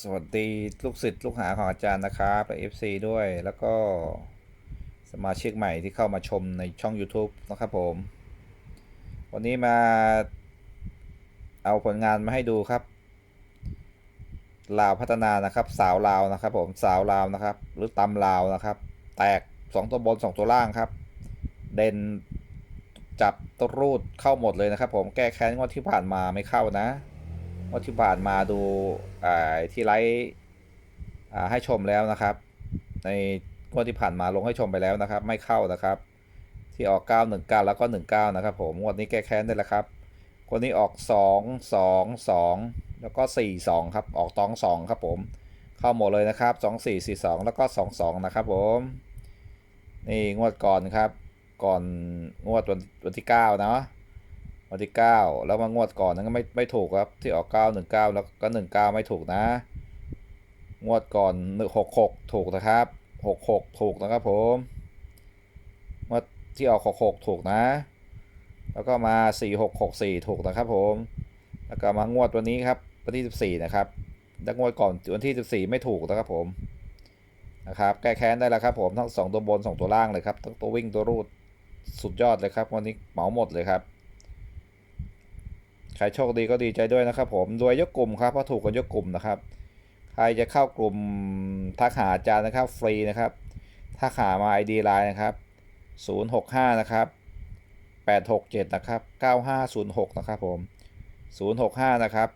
สวัสดีลูกศิษย์ลูกหาของอาจารย์นะครับและ FC ด้วย แล้วก็สมาชิกใหม่ที่เข้ามาชมในช่อง YouTube นะครับผม วันนี้มาเอาผลงานมาให้ดูครับลาวพัฒนานะครับ สาวลาวนะครับผมสาวลาวนะครับ หรือตำลาวนะครับ แตก 2 ตัวบน 2 ตัวล่างครับ เด่นจับตัวรูดเข้าหมดเลยนะครับ ผมแก้แค้นงวดที่ผ่านมาไม่เข้านะ วดที่ผ่านมาดูที่ไลฟ์ให้ชมแล้วนะครับ ในงวดที่ผ่านมาลงให้ชมไปแล้วนะครับ ไม่เข้านะครับ ที่ออก 919 แล้วก็ 19 นะครับ ผมงวดนี้แก้แค้นได้แล้วครับคนนี้ออก 2 2 2 แล้วก็ 4 2 ครับ ออกตอง 2 ครับผม เข้าหมดเลยนะครับ 2 4 4 2 แล้วก็ 2 2 นะครับผม นี่งวดก่อนครับ ก่อนงวดวันวันที่ 9 เนาะ วันที่ 9 แล้วมางวดก่อนนั้นก็ไม่ไม่ถูกครับ ที่ออก 9 1 9 แล้วก็ 19 ไม่ถูกนะ งวดก่อน6 6 ถูกนะครับ 6 6 ถูกนะครับผมงวดที่ออก 6 6 ถูกนะ แล้วก็มา 4 6 6 4 ถูกนะครับผม แล้วก็มางวดวันนี้ครับวันที่ 14 นะครับแล้วงวดก่อนวันที่ 14 ไม่ถูกนะครับผมนะครับแก้แค้นได้แล้วครับผมทั้ง 2 ตัวบน 2 ตัวล่างเลยครับทั้งตัววิ่งตัวรูดสุดยอดเลยครับ วันนี้เหมาหมดเลยครับ ใครโชคดีก็ดีใจด้วยนะครับ ผมรวยยกกลุ่มครับเพราะถูกกันยกกลุ่มนะครับ ใครจะเข้ากลุ่มทักหาอาจารย์นะครับ ฟรีนะครับทักหามา ID Line นะครับ 065 นะครับ 867 นะครับ 9506 นะครับผม 065 นะครับ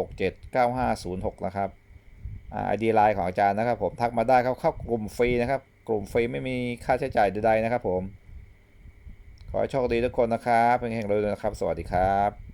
867 9506 นะครับไอ่า ID Line ของอาจารย์นะครับ ผมทักมาได้ครับเข้ากลุ่มฟรีนะครับ กลุ่มฟรีไม่มีค่าใช้จ่ายใดๆนะครับ ผม ขอให้โชคดีทุกคนนะครับเพ่งๆเลยนะครับ สวัสดีครับ